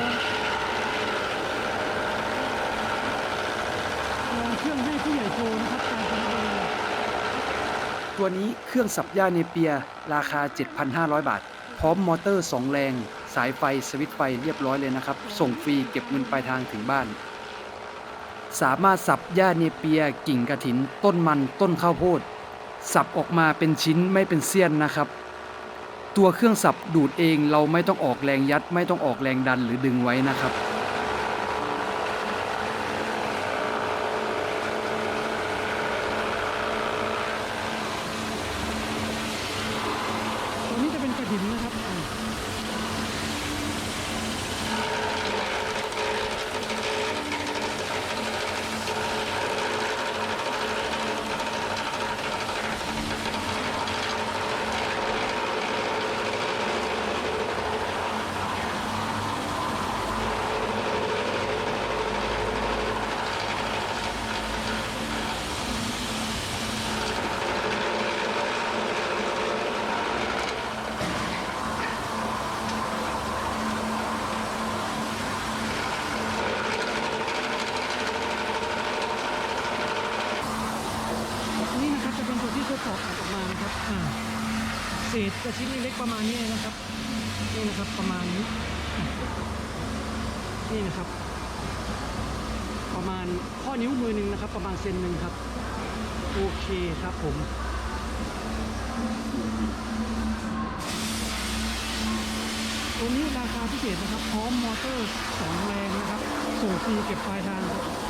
ลองลองเครื่องให้ผู้ใหญ่โชว์นะครับการทำเองตัวนี้เครื่องสับหญ้าเนเปียราคา 7,500 บาท พร้อมมอเตอร์ 2 แรง สายไฟสวิตช์ไฟเรียบร้อยเลยนะครับ ส่งฟรีเก็บเงินปลายทางถึงบ้าน สามารถสับหญ้าเนเปียกิ่งกระถิน ต้นมันต้นข้าวโพด สับออกมาเป็นชิ้นไม่เป็นเสี้ยนนะครับ ตัวเครื่องสับดูดเองเราไม่ต้องออกแรงยัด ไม่ต้องออกแรงดันหรือดึงไว้นะครับ ตัวนี้จะเป็นกระถิ่นนะครับอ่าอันนี้นะครับจะเป็นตัวที่ทดสอบออกมานะครับอ่าเศ ษชิ้นเล็กประมาณนี้นะครับ นี่นะครับประมาณนี้ นี่นะครับ ประมาณข้อนิ้วมือหนึ่งนะครับ ประมาณเซนหนึ่งครับ โอเคครับผมตัวนี้ราคาพิเศษนะครับ พร้อมมอเตอร์2แรงนะครับ ส่งฟรีเก็บปลายทางครับ